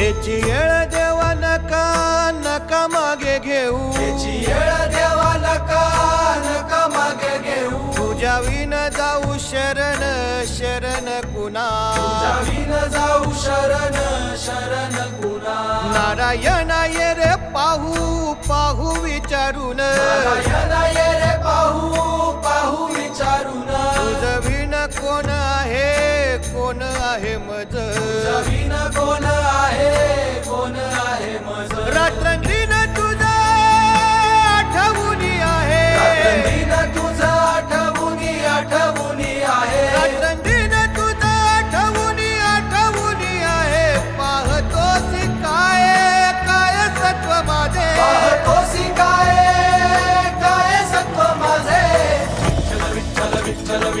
त्याची येळ देवा नका नका मागे घेऊ. त्याची येळ देवा नका नका मागे घेऊ. तुझ्या विन जाऊ शरण शरण कुणा. विन जाऊ शरण शरण कुणा. नारायण ये रे पाहू पाहू विचारून. नारायणा ये रे पाहू पाहू विचारून. तुझं कोण आहे कोण आहे मज? Win Tell